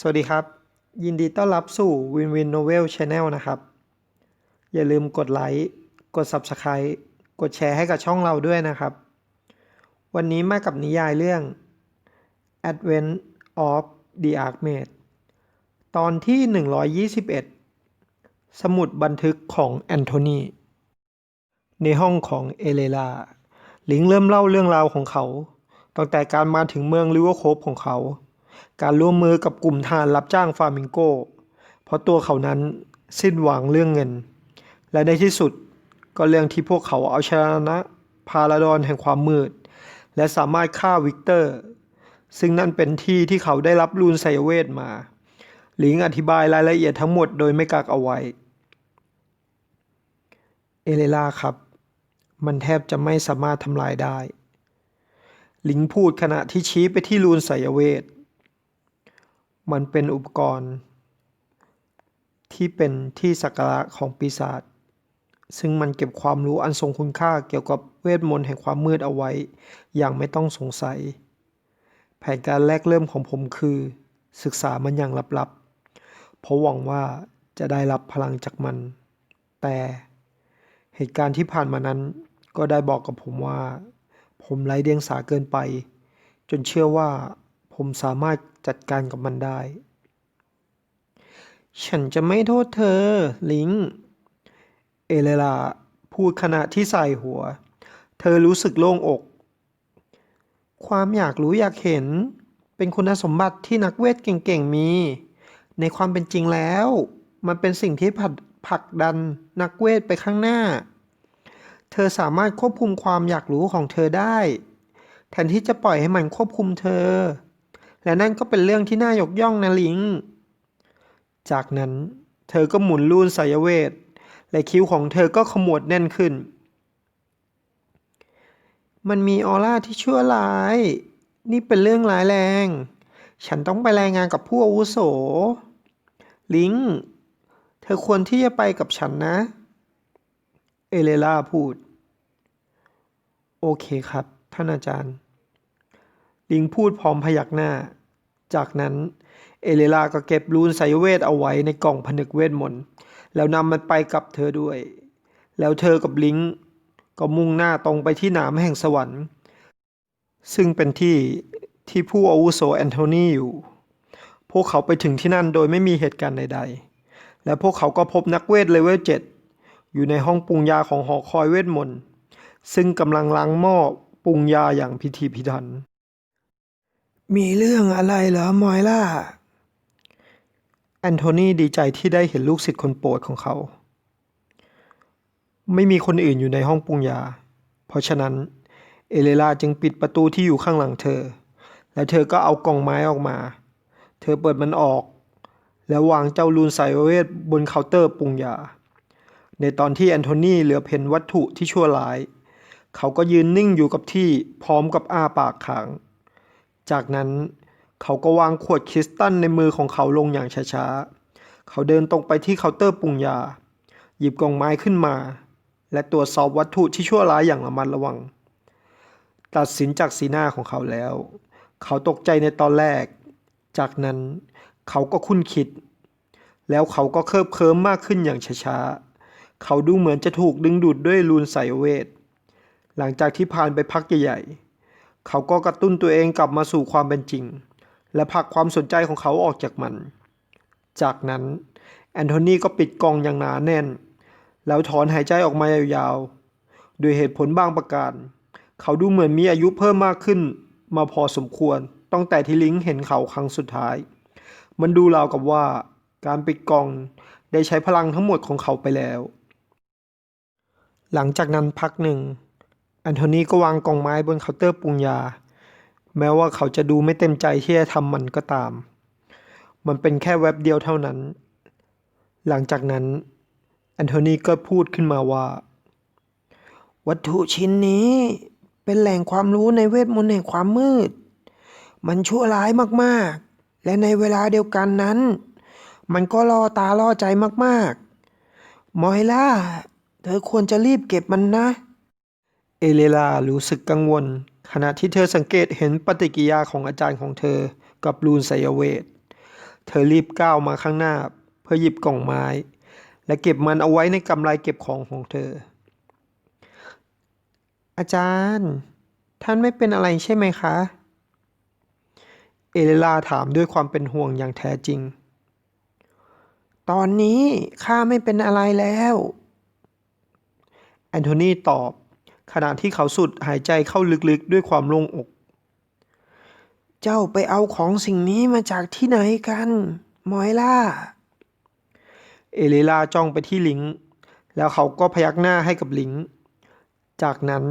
สวัสดีครับ ยินดีต้อนรับสู่ Win Win Novel Channel นะครับ อย่าลืมกดไลค์กด Subscribe กดแชร์ให้กับช่องเราด้วยนะครับ วันนี้มากับนิยายเรื่อง Advent of the Archmage ตอนที่ 121 สมุดบันทึกของแอนโทนีในห้องของเอเลลาลิงเริ่มเล่าเรื่องราวของเขา ตั้งแต่การมาถึงเมืองลิเวอร์โคฟของเขา การร่วมมือกับกลุ่มทารรับจ้างฟามิงโก เพราะตัวเขานั้นสิ้นหวังเรื่องเงิน และในที่สุดก็เรื่องที่พวกเขาเอาชนะพาราดอนแห่งความมืด และสามารถฆ่าวิกเตอร์ ซึ่งนั่นเป็นที่ที่เขาได้รับรูนไซเวทมาหลิงอธิบายรายละเอียดทั้งหมดโดยไม่กักเอาไว้ เอเลล่าครับ มันแทบจะไม่สามารถทำลายได้หลิงพูดขณะที่ชี้ไปที่รูนไสยเวท มันเป็นอุปกรณ์ ที่เป็นที่สักการะของปีศาจซึ่งมันเก็บความรู้อันทรงคุณค่าเกี่ยวกับเวทมนต์แห่งความมืดเอาไว้ อย่างไม่ต้องสงสัย แผนการแรกเริ่มของผมคือ ศึกษามันอย่างลับๆ เพราะหวังว่าจะได้รับพลังจากมัน แต่เหตุการณ์ที่ผ่านมานั้น ก็ได้บอกกับผมว่า ผมไร้เดียงสาเกินไป จนเชื่อว่า ผมสามารถจัดการกับมันได้ ฉันจะไม่โทษเธอ ลิง เอเลลาพูดขณะที่ใส่หัว เธอรู้สึกโล่งอก ความอยากรู้อยากเห็น เป็นคุณสมบัติที่นักเวทเก่งๆมี ในความเป็นจริงแล้ว มันเป็นสิ่งที่ผลักผลักดันนักเวทไปข้างหน้า เธอสามารถควบคุมความอยากรู้ของเธอได้ แทนที่จะปล่อยให้มันควบคุมเธอ และนั่นก็เป็นเรื่องที่น่ายกย่องนะลิง จากนั้นเธอก็หมุนลูนสายเวท และคิ้วของเธอก็ขมวดแน่นขึ้น มันมีออร่าที่ชั่วร้าย นี่เป็นเรื่องร้ายแรง ฉันต้องไปรายงานกับผู้อาวุโส ลิง เธอควรที่จะไปกับฉันนะ เอเลล่าพูด โอเคครับ ท่านอาจารย์ ลิงพูดพร้อมพยักหน้า จากนั้นเอเลลาก็เก็บรูนไสยเวทเอาไว้ในกล่องผนึกเวทมนต์แล้วนำมันไปกับเธอด้วย แล้วเธอกับลิงก็มุ่งหน้าตรงไปที่หนามแห่งสวรรค์ ซึ่งเป็นที่ที่ผู้อาวุโสแอนโทนีอยู่ พวกเขาไปถึงที่นั่นโดยไม่มีเหตุการณ์ใด ๆ และพวกเขาก็พบนักเวทเลเวลเจ็ดอยู่ในห้องปรุงยาของหอคอยเวทมนต์ ซึ่งกำลังล้างหม้อปรุงยาอย่างพิธีพิถัน มีเรื่องอะไรเหรอมอยล่า แอนโทนีดีใจที่ได้เห็นลูกศิษย์คนโปรดของเขา ไม่มีคนอื่นอยู่ในห้องปรุงยา เพราะฉะนั้น เอเลลาจึงปิดประตูที่อยู่ข้างหลังเธอ และเธอก็เอากล่องไม้ออกมา เธอเปิดมันออก แล้ววางเจ้าลูนไซเวทบนเคาน์เตอร์ปรุงยา ในตอนที่แอนโทนีเหลือเพ่นวัตถุที่ชั่วร้าย เขาก็ยืนนิ่งอยู่กับที่พร้อมกับอ้าปากค้าง จากนั้นเขาก็วางขวดคริสตัลในมือของเขาลงอย่างช้าๆ เขาเดินตรงไปที่เคาน์เตอร์ปรุงยา หยิบกล่องไม้ขึ้นมา และตรวจสอบวัตถุที่ชั่วร้ายอย่างระมัดระวัง ตัดสินจากสีหน้าของเขาแล้ว เขาตกใจในตอนแรก จากนั้นเขาก็คุ้นคิด แล้วเขาก็เคิบเคิมมากขึ้นอย่างช้าๆ เขาดูเหมือนจะถูกดึงดูดด้วยรูนไสยเวท หลังจากที่ผ่านไปพักใหญ่ๆ เขาก็กระตุ้นตัวเองกลับมาสู่ความเป็นจริง และผลักความสนใจของเขาออกจากมัน จากนั้นแอนโทนีก็ปิดกล่องอย่างหนาแน่น แล้วถอนหายใจออกมายาวๆ โดยเหตุผลบางประการ เขาดูเหมือนมีอายุเพิ่มมากขึ้น มาพอสมควรตั้งแต่ที่ลิงเห็นเขาครั้งสุดท้าย มันดูราวกับว่า การปิดกล่องได้ใช้พลังทั้งหมดของเขาไปแล้ว หลังจากนั้นพักหนึ่ง อนโทนีก็วางกองไม้บนเคาน์เตอร์ปรุงยา แม้ว่าเขาจะดูไม่เต็มใจที่จะทำมันก็ตาม มันเป็นแค่แวบเดียวเท่านั้น หลังจากนั้นแอนโทนีก็พูดขึ้นมาว่า วัตถุชิ้นนี้เป็นแหล่งความรู้ในเวทมนต์แห่งความมืด มันชั่วร้ายมากๆ และในเวลาเดียวกันนั้น มันก็ล่อตาล่อใจมากๆ มอยล่า เธอควรจะรีบเก็บมันนะ เอเลลารู้สึกกังวล ขณะที่เธอสังเกตเห็นปฏิกิริยาของอาจารย์ของเธอกับลูนไสยเวทเธอรีบก้าวมาข้างหน้าเพื่อหยิบกล่องไม้ และเก็บมันเอาไว้ในกำไรเก็บของของเธอ อาจารย์ ท่านไม่เป็นอะไรใช่ไหมคะ เอเลลาถามด้วยความเป็นห่วงอย่างแท้จริง ตอนนี้ข้าไม่เป็นอะไรแล้ว แอนโทนีตอบ ขณะที่เขาสุดหายใจเข้าลึกๆด้วยความโล่งอก เจ้าไปเอาของสิ่งนี้มาจากที่ไหนกันมอยล่า เอเลลาจ้องไปที่ลิง แล้วเขาก็พยักหน้าให้กับลิง จากนั้น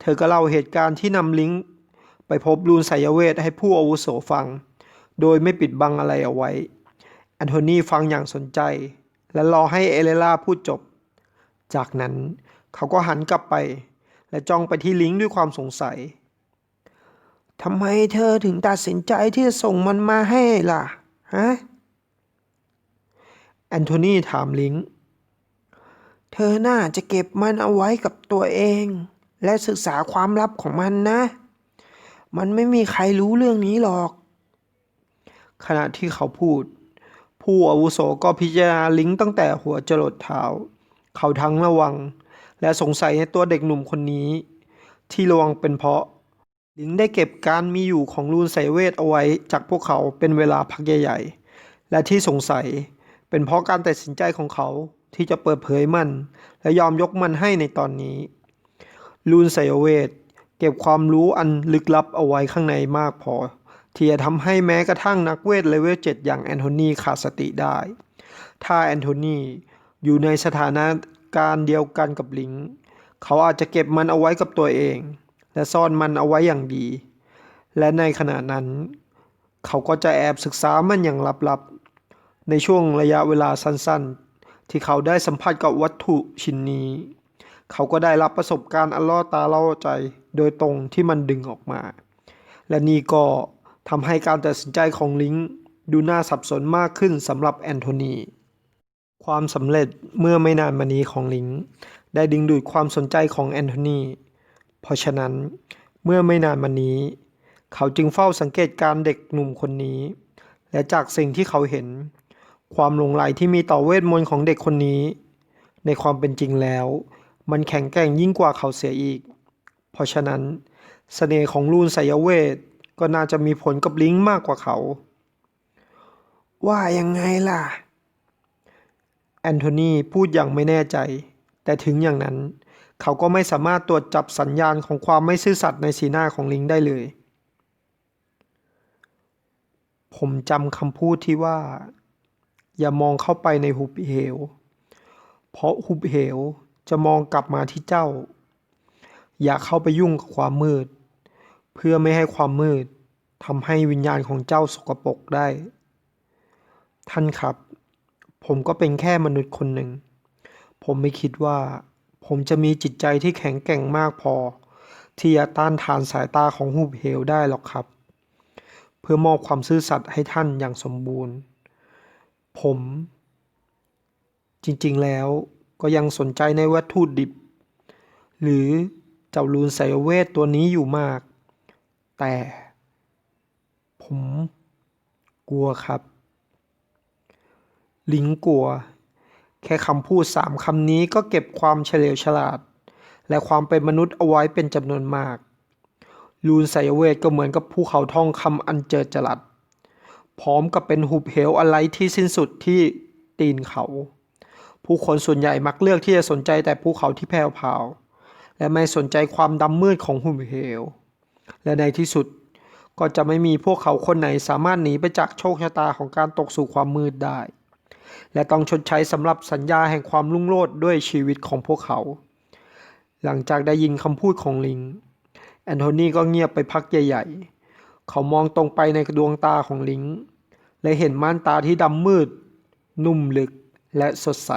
เธอก็เล่าเหตุการณ์ที่นำลิงไปพบรูนไสยเวทให้ผู้อาวุโสฟัง โดยไม่ปิดบังอะไรเอาไว้ แอนโทนีฟังอย่างสนใจ และรอให้เอเลล่าพูดจบ จากนั้นเขาก็หันกลับไป และจ้องไปที่ลิงด้วยความสงสัยทำไมเธอถึงตัดสินใจที่จะส่งมันมาให้ล่ะ ฮะ แอนโทนีถามลิงเธอน่าจะเก็บมันเอาไว้กับตัวเอง และศึกษาความลับของมันนะ มันไม่มีใครรู้เรื่องนี้หรอก ขณะที่เขาพูด ผู้อาวุโสก็พิจารณาลิงตั้งแต่หัวจรดเท้า เขาทั้งระวัง และสงสัยในตัวเด็กหนุ่มคนนี้ ที่ระวังเป็นเพราะ ลิงได้เก็บการมีอยู่ของรูนไสยเวทเอาไว้จากพวกเขาเป็นเวลาพักใหญ่ๆ และที่สงสัยเป็นเพราะการตัดสินใจของเขาที่จะเปิดเผยมัน และยอมยกมันให้ในตอนนี้รูนไสยเวทเก็บความรู้อันลึกลับเอาไว้ข้างในมากพอ ที่จะทำให้แม้กระทั่งนักเวทเลเวล7อย่างแอนโทนีขาดสติได้ ถ้าแอนโทนีอยู่ในสถานะ การเดียวกันกับลิงเขาอาจจะเก็บมันเอาไว้กับตัวเอง และซ่อนมันเอาไว้อย่างดี และในขณะนั้น เขาก็จะแอบศึกษามันอย่างลับๆ ในช่วงระยะเวลาสั้นๆ ที่เขาได้สัมผัสกับวัตถุชิ้นนี้ เขาก็ได้รับประสบการณ์อันล่อตาล่อใจโดยตรงที่มันดึงออกมา และนี่ก็ทำให้การตัดสินใจของลิงดูน่าสับสนมากขึ้นสำหรับแอนโทนี ความสำเร็จเมื่อไม่นานมานี้ของลิงก์ได้ดึงดูดความสนใจของแอนโทนี เพราะฉะนั้นเมื่อไม่นานมานี้ เขาจึงเฝ้าสังเกตการเด็กหนุ่มคนนี้ และจากสิ่งที่เขาเห็น ความหลงใหลที่มีต่อเวทมนต์ของเด็กคนนี้ ในความเป็นจริงแล้ว มันแข็งแกร่งยิ่งกว่าเขาเสียอีก เพราะฉะนั้นสเสน่ห์ของรูนไสยเวทก็น่าจะมีผลกับลิงก์มากกว่าเขา ว่ายังไงล่ะ อนโทนีพูดอย่างไม่แน่ใจ แต่ถึงอย่างนั้น เขาก็ไม่สามารถตรวจจับสัญญาณของความไม่ซื่อสัตย์ในสีหน้าของลิงได้เลย ผมจำคำพูดที่ว่า อย่ามองเข้าไปในหุบเหว เพราะหุบเหวจะมองกลับมาที่เจ้า อย่าเข้าไปยุ่งกับความมืด เพื่อไม่ให้ความมืดทำให้วิญญาณของเจ้าสกปรกได้ ท่านครับ ผมก็เป็นแค่มนุษย์คนหนึ่ง ผมไม่คิดว่า ผมจะมีจิตใจที่แข็งแกร่งมากพอ ที่จะต้านทานสายตาของหุบเหวได้หรอกครับ เพื่อมอบความซื่อสัตย์ให้ท่านอย่างสมบูรณ์ ผม จริงๆแล้วก็ยังสนใจในวัตถุดิบ หรือเจ้าลูนไสยเวทตัวนี้อยู่มาก แต่ ผม กลัวครับ ลิงกลัว แค่คำพูดสามคำนี้ก็เก็บความเฉลียวฉลาด และความเป็นมนุษย์เอาไว้เป็นจำนวนมาก ลูนไสยเวทก็เหมือนกับภูเขาทองคำอันเจิดจรัส พร้อมกับเป็นหุบเหวอะไรที่สิ้นสุดที่ตีนเขา ผู้คนส่วนใหญ่มักเลือกที่จะสนใจแต่ภูเขาที่แผ่วพาวและไม่สนใจความดำมืดของหุบเหว และในที่สุดก็จะไม่มีพวกเขาคนไหนสามารถหนีไปจากโชคชะตาของการตกสู่ความมืดได้ และต้องชดใช้สำหรับสัญญาแห่งความรุ่งโรจน์ด้วยชีวิตของพวกเขา หลังจากได้ยินคำพูดของลิง แอนโทนีก็เงียบไปพักใหญ่ ๆ เขามองตรงไปในดวงตาของลิง และเห็นม่านตาที่ดำมืด นุ่มลึกและสดใส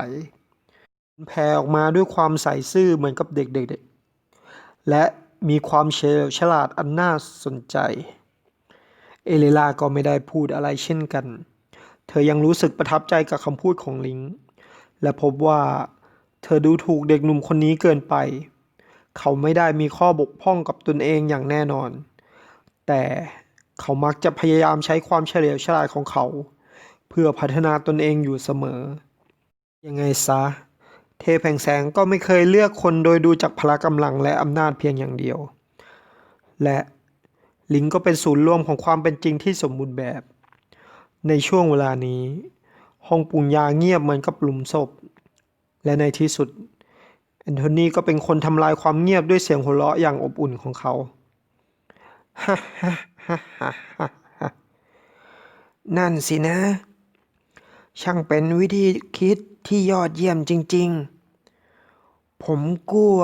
แผ่ออกมาด้วยความใสซื่อเหมือนกับเด็กๆ และมีความเฉลียวฉลาดอันน่าสนใจ เอเลลาก็ไม่ได้พูดอะไรเช่นกัน เธอยังรู้สึกประทับใจกับคำพูดของลิง และพบว่าเธอดูถูกเด็กหนุ่มคนนี้เกินไป เขาไม่ได้มีข้อบกพร่องกับตนเองอย่างแน่นอน แต่เขามักจะพยายามใช้ความเฉลียวฉลาดของเขา เพื่อพัฒนาตนเองอยู่เสมอ ยังไงซะ เทพแห่งแสงก็ไม่เคยเลือกคนโดยดูจากพละกำลังและอำนาจเพียงอย่างเดียว และลิงก็เป็นศูนย์รวมของความเป็นจริงที่สมบูรณ์แบบ ในช่วงเวลานี้ห้องปรุงยาเงียบเหมือนกับหลุมศพ และในที่สุดแอนโทนีก็เป็นคนทำลายความเงียบด้วยเสียงหัวเราะอย่างอบอุ่นของเขาฮ่าฮ่าฮ่าฮ่าฮ่าฮ่านั่นสินะ ช่างเป็นวิธีคิดที่ยอดเยี่ยมจริง ๆ ผมกลัว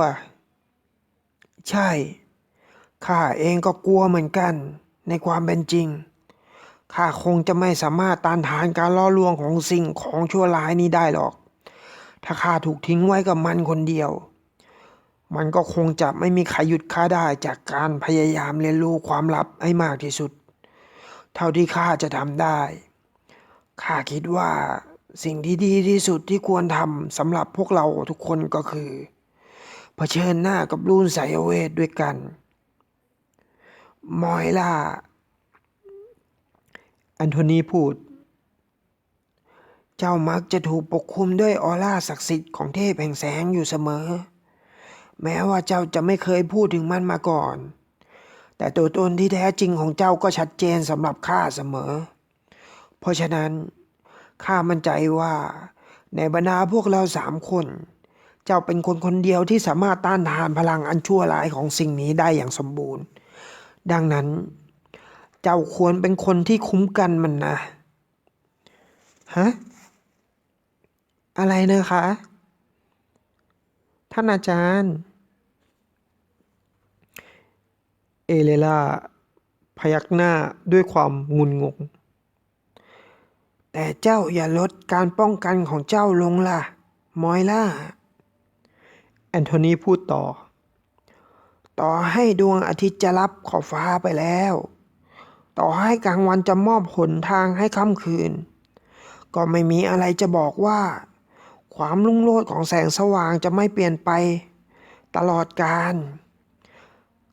ใช่ ข้าเองก็กลัวเหมือนกันในความเป็นจริง ข้าคงจะไม่สามารถต้านทานการล่อลวงของสิ่งของชั่วร้ายนี้ได้หรอก ถ้าข้าถูกทิ้งไว้กับมันคนเดียว มันก็คงจะไม่มีใครหยุดข้าได้จากการพยายามเรียนรู้ความลับให้มากที่สุด เท่าที่ข้าจะทำได้ ข้าคิดว่าสิ่งที่ดีที่สุดที่ควรทำสำหรับพวกเราทุกคนก็คือ เผชิญหน้ากับรูนสายเวทด้วยกัน มอยล่า แอนโทนีพูด เจ้ามักจะถูกปกคลุมด้วยออร่าศักดิ์สิทธิ์ของเทพแห่งแสงอยู่เสมอ แม้ว่าเจ้าจะไม่เคยพูดถึงมันมาก่อน แต่ตัวตนที่แท้จริงของเจ้าก็ชัดเจนสำหรับข้าเสมอ เพราะฉะนั้นข้ามั่นใจว่า ในบรรดาพวกเราสามคน เจ้าเป็นคนคนเดียวที่สามารถต้านทานพลังอันชั่วร้ายของสิ่งนี้ได้อย่างสมบูรณ์ ดังนั้น เจ้าควรเป็นคนที่คุ้มกันมันนะ ฮะ อะไรนะคะ ท่านอาจารย์ เอเลล่าพยักหน้าด้วยความงุนงง แต่เจ้าอย่าลดการป้องกันของเจ้าลงล่ะ มอยล่า แอนโทนีพูดต่อ ต่อให้ดวงอาทิตย์จะรับขอบฟ้าไปแล้ว ต่อให้กลางวันจะมอบหนทางให้ค่ำคืน ก็ไม่มีอะไรจะบอกว่า ความรุ่งโรจน์ของแสงสว่างจะไม่เปลี่ยนไป ตลอดกาล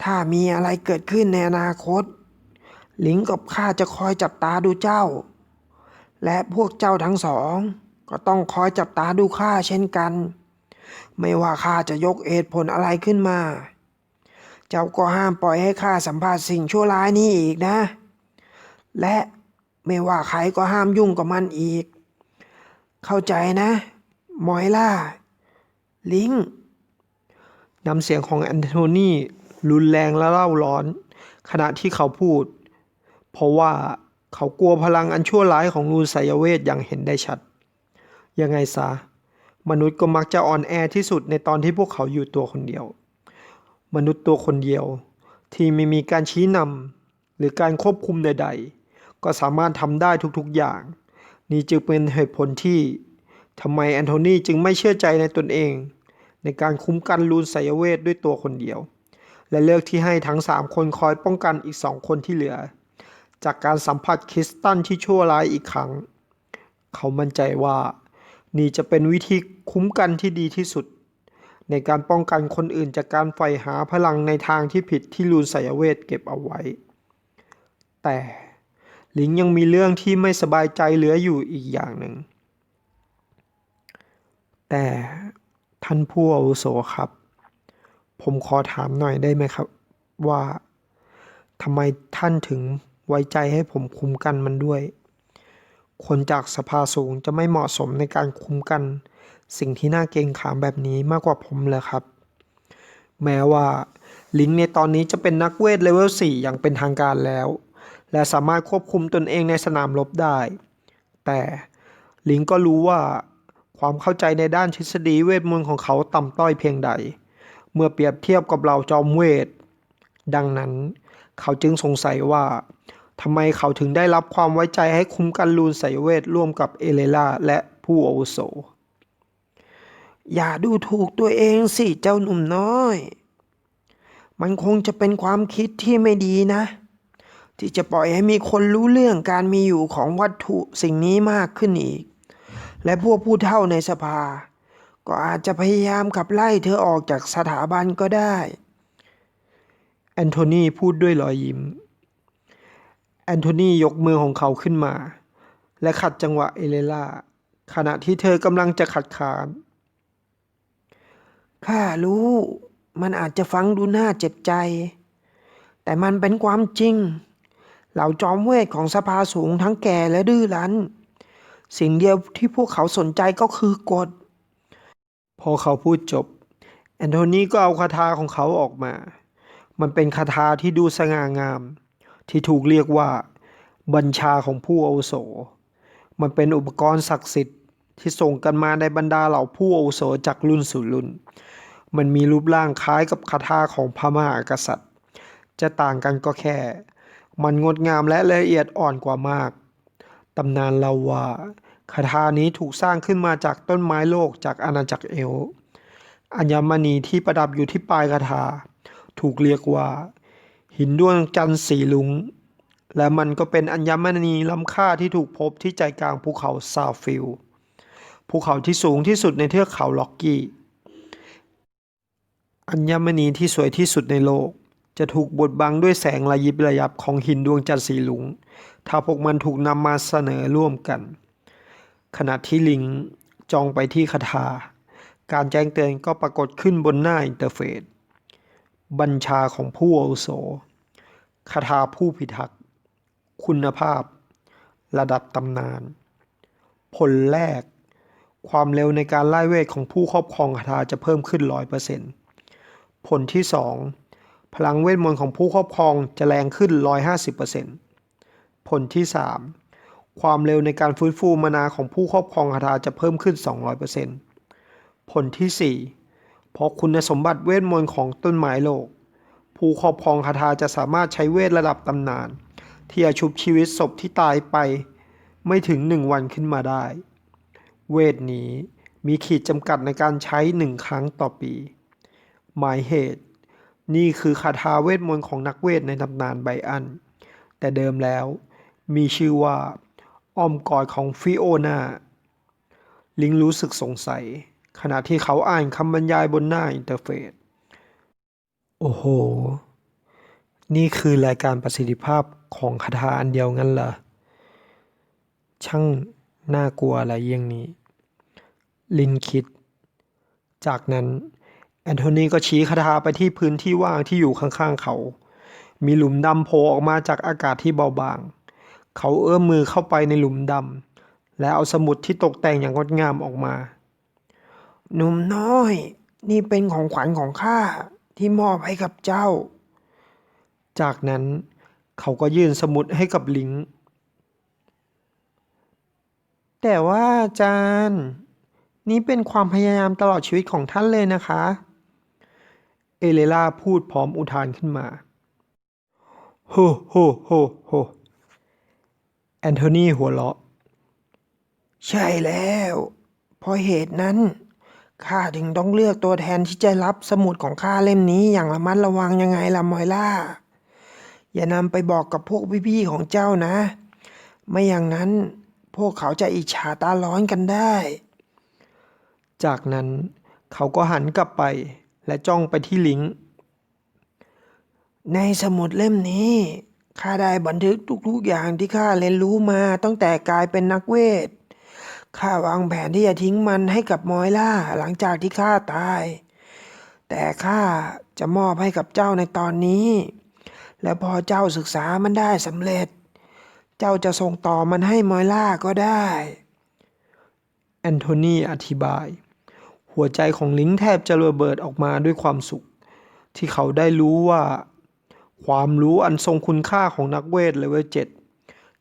ถ้ามีอะไรเกิดขึ้นในอนาคต หลิงกับข้าจะคอยจับตาดูเจ้า และพวกเจ้าทั้งสอง ก็ต้องคอยจับตาดูข้าเช่นกัน ไม่ว่าข้าจะยกเหตุผลอะไรขึ้นมา เจ้าก็ห้ามปล่อยให้ข้าสัมผัสสิ่งชั่วร้ายนี้อีกนะ และไม่ว่าใครก็ห้ามยุ่งกับมันอีก เข้าใจนะมอยล่า ลิงน้ำเสียงของแอนโทนีรุนแรงและเล่าร้อน ขณะที่เขาพูด เพราะว่าเขากลัวพลังอันชั่วร้ายของรูนไสยเวทอย่างเห็นได้ชัด ยังไงซะ มนุษย์ก็มักจะอ่อนแอที่สุดในตอนที่พวกเขาอยู่ตัวคนเดียว มนุษย์ตัวคนเดียว ที่ไม่มีการชี้นำหรือการควบคุมใด ๆ ก็สามารถทำได้ทุกๆอย่าง นี่จึงเป็นเหตุผลที่ทำไมแอนโทนีจึงไม่เชื่อใจในตนเอง ในการคุ้มกันลูนไสยเวทด้วยตัวคนเดียว และเลือกที่ให้ทั้งสามคนคอยป้องกันอีกสองคนที่เหลือ จากการสัมผัสคริสตันที่ชั่วร้ายอีกครั้ง เขามั่นใจว่า นี่จะเป็นวิธีคุ้มกันที่ดีที่สุด ในการป้องกันคนอื่นจากการใฝ่หาพลังในทางที่ผิดที่ลูนไสยเวทเก็บเอาไว้ แต่ ลิงยังมีเรื่องที่ไม่สบายใจเหลืออยู่อีกอย่างหนึ่ง แต่ท่านผู้อาวุโสครับ ผมขอถามหน่อยได้ไหมครับ ว่าทำไมท่านถึงไว้ใจให้ผมคุมกันมันด้วย คนจากสภาสูงจะไม่เหมาะสมในการคุมกัน สิ่งที่น่าเกรงขามแบบนี้มากกว่าผมเลยครับ แม้ว่าลิงในตอนนี้จะเป็นนักเวทเลเวล4อย่างเป็นทางการแล้ว และสามารถควบคุมตนเองในสนามรบได้ แต่ลิงก็รู้ว่าความเข้าใจในด้านทฤษฎีเวทมนต์ของเขาต่ำต้อยเพียงใด เมื่อเปรียบเทียบกับเราจอมเวท ดังนั้น เขาจึงสงสัยว่าทำไมเขาถึงได้รับความไว้ใจให้คุ้มกันลูนไสยเวทร่วมกับเอเลล่าและผู้อาวุโส อย่าดูถูกตัวเองสิเจ้าหนุ่มน้อย มันคงจะเป็นความคิดที่ไม่ดีนะ ที่จะปล่อยให้มีคนรู้เรื่องการมีอยู่ของวัตถุสิ่งนี้มากขึ้นอีก และพวกผู้เฒ่าในสภา ก็อาจจะพยายามขับไล่เธอออกจากสถาบันก็ได้ แอนโทนีพูดด้วยรอยยิ้ม แอนโทนียกมือของเขาขึ้นมา และขัดจังหวะเอเลล่าขณะที่เธอกำลังจะขัดขานข้ารู้มันอาจจะฟังดูน่าเจ็บใจ แต่มันเป็นความจริง เหล่าจอมเวทของสภาสูงทั้งแก่และดื้อรั้น สิ่งเดียวที่พวกเขาสนใจก็คือกฎ พอเขาพูดจบ แอนโทนีก็เอาคาถาของเขาออกมา มันเป็นคาถาที่ดูสง่างาม ที่ถูกเรียกว่า บัญชาของผู้อาวุโส มันเป็นอุปกรณ์ศักดิ์สิทธิ์ที่ส่งกันมาในบรรดาเหล่าผู้อาวุโสจากรุ่นสู่รุ่น มันมีรูปร่างคล้ายกับคาถาของพระมหากษัตริย์ จะต่างกันก็แค่ มันงดงามและละเอียดอ่อนกว่ามาก ตำนานเล่าว่าคาถานี้ถูกสร้างขึ้นมาจากต้นไม้โลกจากอาณาจักรเอล อัญมณีที่ประดับอยู่ที่ปลายคาถา ถูกเรียกว่า หินด้วงจันทร์สีลุง และมันก็เป็นอัญมณีล้ำค่าที่ถูกพบที่ใจกลางภูเขาซาฟิล ภูเขาที่สูงที่สุดในเทือกเขาล็อกกี้ อัญมณีที่สวยที่สุดในโลก จะถูกบดบังด้วยแสงระยิบระยับของหินดวงจันทร์สีหลุง ถ้าพวกมันถูกนำมาเสนอร่วมกัน ขณะที่ลิงจองไปที่คาถา การแจ้งเตือนก็ปรากฏขึ้นบนหน้าอินเทอร์เฟซบัญชาของผู้อาวุโสคาถาผู้พิทักษ์ คุณภาพ ระดับตำนาน ผลแรก ความเร็วในการไล่เวทของผู้ครอบครองคาถาจะเพิ่มขึ้น 100%ผลที่ 2 พลังเวทมนต์ของผู้ครอบครองจะแรงขึ้น 150%ผลที่ 3 ความเร็วในการฟื้นฟูมานาของผู้ครอบครองคาถาจะเพิ่มขึ้น 200%ผลที่ 4 เพราะคุณสมบัติเวทมนต์ของต้นไม้โลก ผู้ครอบครองคาถาจะสามารถใช้เวทระดับตำนาน ที่จะชุบชีวิตศพที่ตายไป ไม่ถึงหนึ่งวันขึ้นมาได้ เวทนี้มีขีดจำกัดในการใช้หนึ่งครั้งต่อปี หมายเหตุ นี่คือคาถาเวทมนต์ของนักเวทในตำนานไบอัน แต่เดิมแล้ว มีชื่อว่าอ้อมกอดของฟิโอนา ลิงรู้สึกสงสัย ขณะที่เขาอ่านคำบรรยายบนหน้าอินเทอร์เฟซ โอ้โห นี่คือรายการประสิทธิภาพของคาถาอันเดียวงั้นเหรอ ช่างน่ากลัวอะไรเยี่ยงนี้ ลินคิด จากนั้น แอนโทนีก็ชี้คาถาไปที่พื้นที่ว่างที่อยู่ข้างๆเขา มีหลุมดำโผล่ออกมาจากอากาศที่เบาบาง เขาเอื้อมมือเข้าไปในหลุมดำ และเอาสมุดที่ตกแต่งอย่างงดงามออกมา หนุ่มน้อย นี่เป็นของขวัญของข้าที่มอบให้กับเจ้า จากนั้นเขาก็ยื่นสมุดให้กับลิง แต่ว่าอาจารย์ นี่เป็นความพยายามตลอดชีวิตของท่านเลยนะคะ เอเลล่าพูดพร้อมอุทานขึ้นมา โฮ โฮ โฮ โฮ แอนโทนีหัวเราะ ใช่แล้ว เพราะเหตุนั้น ข้าถึงต้องเลือกตัวแทนที่จะรับสมุดของข้าเล่มนี้อย่างระมัดระวังยังไงล่ะมอยล่า อย่านำไปบอกกับพวกพี่ๆของเจ้านะ ไม่อย่างนั้นพวกเขาจะอิจฉาตาร้อนกันได้ จากนั้นเขาก็หันกลับไป และจ้องไปที่ลิงในสมุดเล่มนี้ข้าได้บันทึกทุกๆอย่างที่ข้าเรียนรู้มาตั้งแต่กลายเป็นนักเวทข้าวางแผนที่จะทิ้งมันให้กับมอยล่าหลังจากที่ข้าตาย แต่ข้าจะมอบให้กับเจ้าในตอนนี้ และพอเจ้าศึกษามันได้สำเร็จ เจ้าจะส่งต่อมันให้มอยล่าก็ได้ แอนโทนีอธิบาย หัวใจของลิงแทบจะระเบิดออกมาด้วยความสุข ที่เขาได้รู้ว่า ความรู้อันทรงคุณค่าของนักเวทเลเวลเจ็ด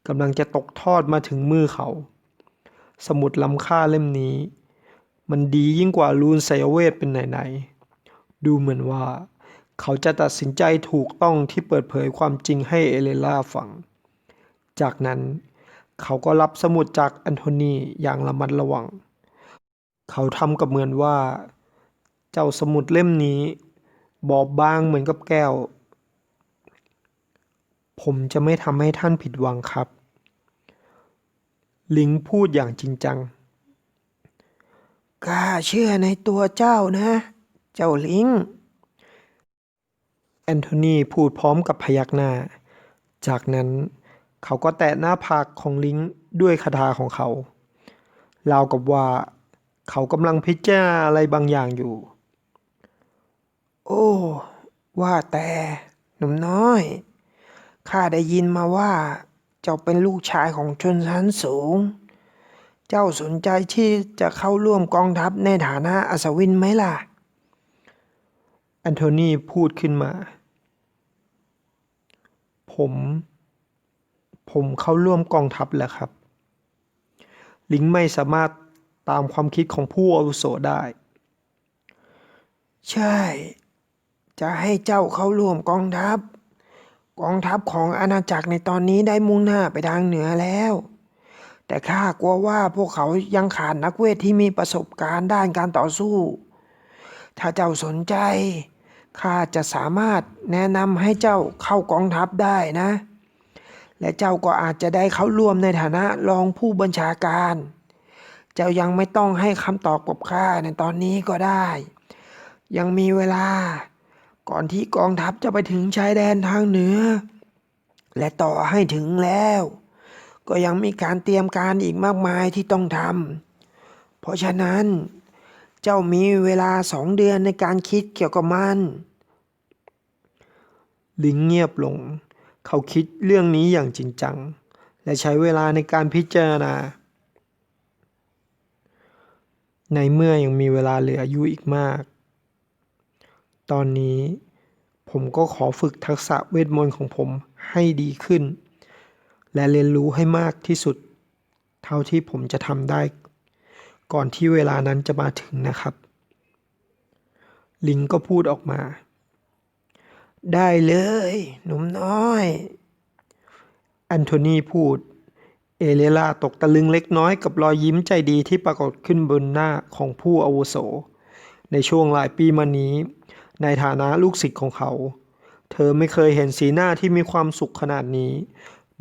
กำลังจะตกทอดมาถึงมือเขา สมุดล้ำค่าเล่มนี้ มันดียิ่งกว่ารูนไซเวทเป็นไหนๆดูเหมือนว่า เขาจะตัดสินใจถูกต้องที่เปิดเผยความจริงให้เอเลล่าฟัง จากนั้นเขาก็รับสมุดจากแอนโทนีอย่างระมัดระวัง เขาทำกับเหมือนว่า เจ้าสมุดเล่มนี้ บอบบางเหมือนกับแก้ว ผมจะไม่ทำให้ท่านผิดหวังครับ ลิงพูดอย่างจริงจังข้าเชื่อในตัวเจ้านะ เจ้าลิง แอนโทนีพูดพร้อมกับพยักหน้า จากนั้นเขาก็แตะหน้าผากของลิงด้วยคาถาของเขาราวกับว่า เขากำลังพิจารณาอะไรบางอย่างอยู่ โอ้ ว่าแต่หนุ่มน้อย ข้าได้ยินมาว่า เจ้าเป็นลูกชายของชนชั้นสูง เจ้าสนใจที่จะเข้าร่วมกองทัพในฐานะอัศวินไหมล่ะแอนโทนีพูดขึ้นมา ผม ผมเข้าร่วมกองทัพแล้วครับ ลิงไม่สามารถ ตามความคิดของผู้อาวุโสได้ ใช่ จะให้เจ้าเข้าร่วมกองทัพ กองทัพของอาณาจักรในตอนนี้ได้มุ่งหน้าไปทางเหนือแล้ว แต่ข้ากลัวว่าพวกเขายังขาดนักเวทที่มีประสบการณ์ด้านการต่อสู้ ถ้าเจ้าสนใจข้าจะสามารถแนะนำให้เจ้าเข้ากองทัพได้นะ และเจ้าก็อาจจะได้เข้าร่วมในฐานะรองผู้บัญชาการ เจ้ายังไม่ต้องให้คำตอบกับข้าในตอนนี้ก็ได้ ยังมีเวลา ก่อนที่กองทัพจะไปถึงชายแดนทางเหนือ และต่อให้ถึงแล้ว ก็ยังมีการเตรียมการอีกมากมายที่ต้องทำเพราะฉะนั้นเจ้ามีเวลาสองเดือนในการคิดเกี่ยวกับมัน ลิงเงียบลง เขาคิดเรื่องนี้อย่างจริงจัง และใช้เวลาในการพิจารณา ในเมื่อยังมีเวลาเหลืออยู่อีกมาก ตอนนี้ผมก็ขอฝึกทักษะเวทมนต์ของผมให้ดีขึ้น และเรียนรู้ให้มากที่สุด เท่าที่ผมจะทำได้ ก่อนที่เวลานั้นจะมาถึงนะครับ ลิงก็พูดออกมา ได้เลย หนุ่มน้อย แอนโทนีพูด เอเลล่าตกตะลึงเล็กน้อยกับรอยยิ้มใจดีที่ปรากฏขึ้นบนหน้าของผู้อาวุโส ในช่วงหลายปีมานี้ ในฐานะลูกศิษย์ของเขา เธอไม่เคยเห็นสีหน้าที่มีความสุขขนาดนี้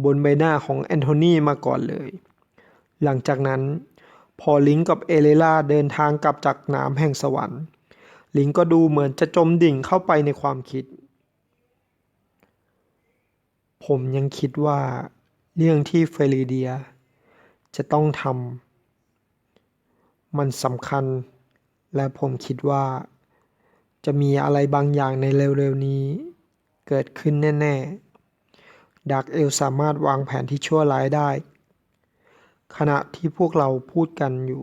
บนใบหน้าของแอนโทนีมาก่อนเลย หลังจากนั้น พอลิงกับเอเลล่าเดินทางกลับจากนามแห่งสวรรค์ ลิงก็ดูเหมือนจะจมดิ่งเข้าไปในความคิด ผมยังคิดว่า เรื่องที่เฟริเดีย จะต้องทำมันสำคัญ และผมคิดว่า จะมีอะไรบางอย่างในเร็วๆนี้ เกิดขึ้นแน่ๆ ดักเอลสามารถวางแผนที่ชั่วร้ายได้ ขณะที่พวกเราพูดกันอยู่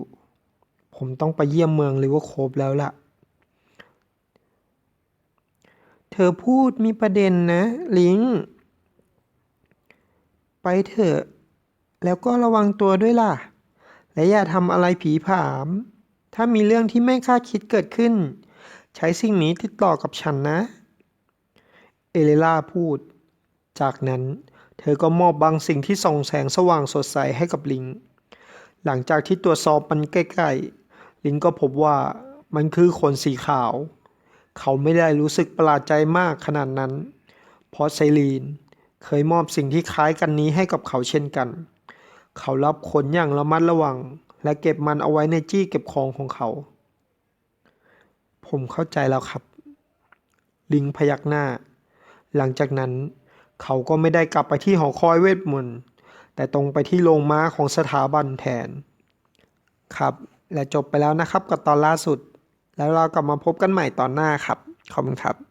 ผมต้องไปเยี่ยมเมืองลิเวอร์โคฟแล้วล่ะ เธอพูดมีประเด็นนะ ลิง เถอะ แล้วก็ระวังตัวด้วยล่ะ และอย่าทำอะไรผีผาม ถ้ามีเรื่องที่ไม่คาดคิดเกิดขึ้น ใช้สิ่งนี้ติดต่อกับฉันนะ เอเลล่าพูด จากนั้นเธอก็มอบบางสิ่งที่ส่องแสงสว่างสดใสให้กับลิง หลังจากที่ตรวจสอบมันใกล้ๆ ลิงก็พบว่ามันคือขนสีขาว เขาไม่ได้รู้สึกประหลาดใจมากขนาดนั้น เพราะไซรีน เคยมอบสิ่งที่คล้ายกันนี้ให้กับเขาเช่นกัน เขารับขนอย่างระมัดระวัง และเก็บมันเอาไว้ในจี้เก็บของของเขา ผมเข้าใจแล้วครับ ลิงพยักหน้า หลังจากนั้น เขาก็ไม่ได้กลับไปที่หอคอยเวทมนต์แต่ตรงไปที่โรงม้าของสถาบันแทน ครับ และจบไปแล้วนะครับกับตอนล่าสุด แล้วเรากลับมาพบกันใหม่ตอนหน้าครับ ขอบคุณครับ